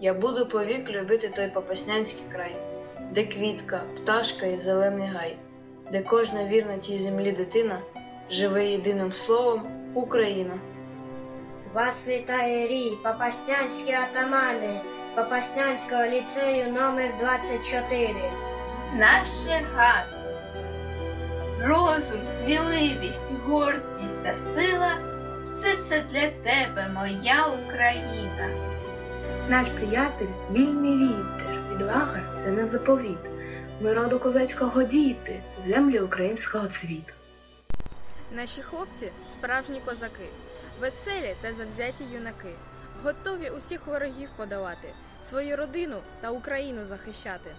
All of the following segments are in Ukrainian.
Я буду повік любити той попаснянський край, де квітка, пташка і зелений гай, де кожна вірна тій землі дитина живе єдиним словом Україна. Вас вітає рій, Попаснянські атамани, Попаснянського ліцею номер 24. Наше гасло. Розум, сміливість, гордість та сила все це для тебе, моя Україна. Наш приятель вільний вітер, відвага це не заповіт. Ми роду козацького діти, землі українського цвіту. Наші хлопці справжні козаки, веселі та завзяті юнаки, готові усіх ворогів подолати, свою родину та Україну захищати.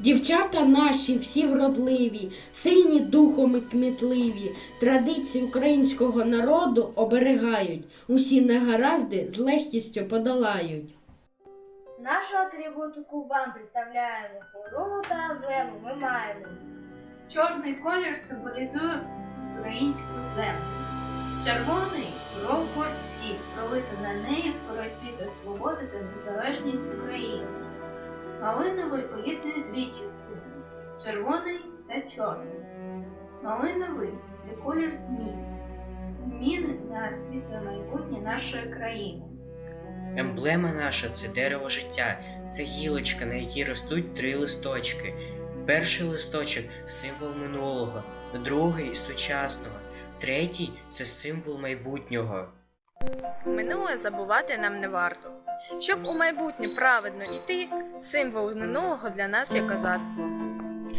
Дівчата наші всі вродливі, сильні духом і кмітливі, традиції українського народу оберігають, усі негаразди з легкістю подолають. Нашу атрибутику вам представляємо хорову та емблему ми маємо. Чорний колір символізує українську землю. Червоний кров борців, пролита на неї в боротьбі за свободу та незалежність України. Малиновий поєднує дві частини червоний та чорний. Малиновий це колір змін. Зміни на світле майбутнє нашої країни. Емблема наша це дерево життя, це гілочка, на якій ростуть три листочки. Перший листочок символ минулого, другий сучасного, третій це символ майбутнього. Минуле забувати нам не варто. Щоб у майбутнє праведно йти, символ минулого для нас є козацтво.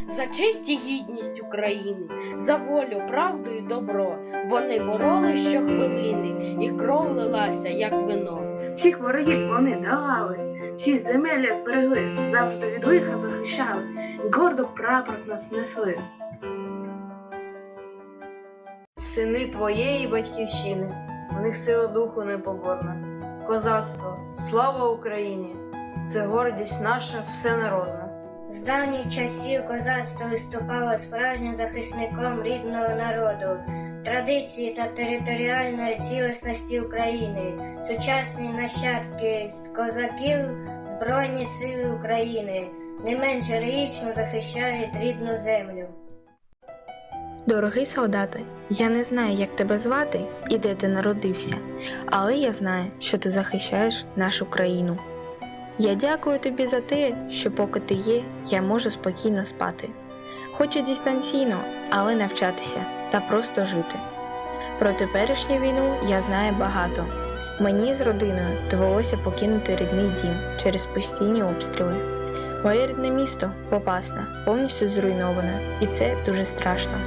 За честь і гідність України, за волю, правду і добро. Вони боролись щохвилини, і кров лилася, як вино. Всіх ворогів вони долали, всі земель зберегли, завжди від лиха захищали, гордо прапор нас несли. Сини твоєї батьківщини, в них сила духу непоборна. Козацтво, слава Україні! Це гордість наша всенародна. З давніх часів козацтво виступало справжнім захисником рідного народу, традиції та територіальної цілісності України, сучасні нащадки козаків Збройні Сили України не менш героїчно захищають рідну землю. Дорогий солдате, я не знаю, як тебе звати і де ти народився, але я знаю, що ти захищаєш нашу країну. Я дякую тобі за те, що поки ти є, я можу спокійно спати. Хоч і дистанційно, але навчатися та просто жити. Про теперішню війну я знаю багато. Мені з родиною довелося покинути рідний дім через постійні обстріли. Моє рідне місто Попасна повністю зруйноване, і це дуже страшно.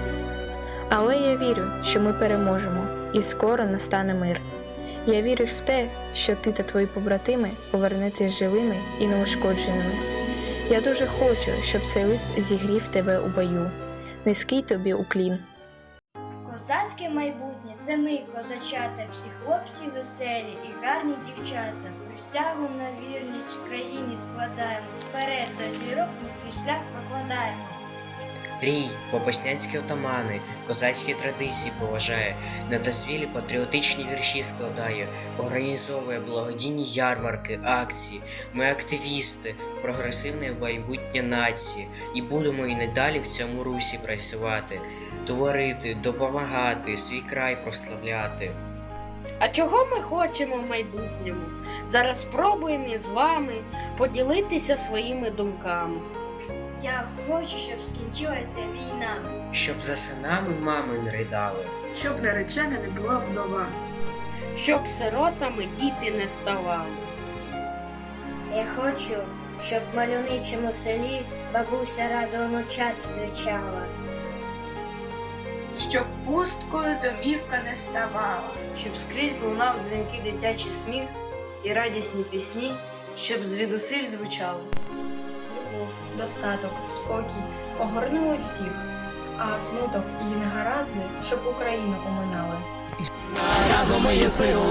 Але я вірю, що ми переможемо і скоро настане мир. Я вірю в те, що ти та твої побратими повернетесь живими і неушкодженими. Я дуже хочу, щоб цей лист зігрів тебе у бою. Низький тобі уклін. Козацьке майбутнє це ми, козачата, всі хлопці веселі і гарні дівчата. Присягу на вірність країні складаємо. Вперед до зірок ми свій шлях прокладаємо. Рій, попаснянські отамани, козацькі традиції поважає, на дозвілі патріотичні вірші складає, організовує благодійні ярмарки, акції. Ми активісти, прогресивне майбутнє нації, і будемо і надалі в цьому русі працювати, творити, допомагати, свій край прославляти. А чого ми хочемо в майбутньому? Зараз спробуємо з вами поділитися своїми думками. Я хочу, щоб скінчилася війна. Щоб за синами мами не ридали. Щоб наречена не була вдова. Щоб сиротами діти не ставали. Я хочу, щоб в мальовничому селі бабуся радо онучат зустрічала. Щоб пусткою домівка не ставала. щоб скрізь лунав дзвінкий дитячий сміх і радісні пісні, щоб звідусиль звучали. Достаток, спокій огорнули всіх, а смуток і негаразди, щоб Україну оминали. Разом є сила.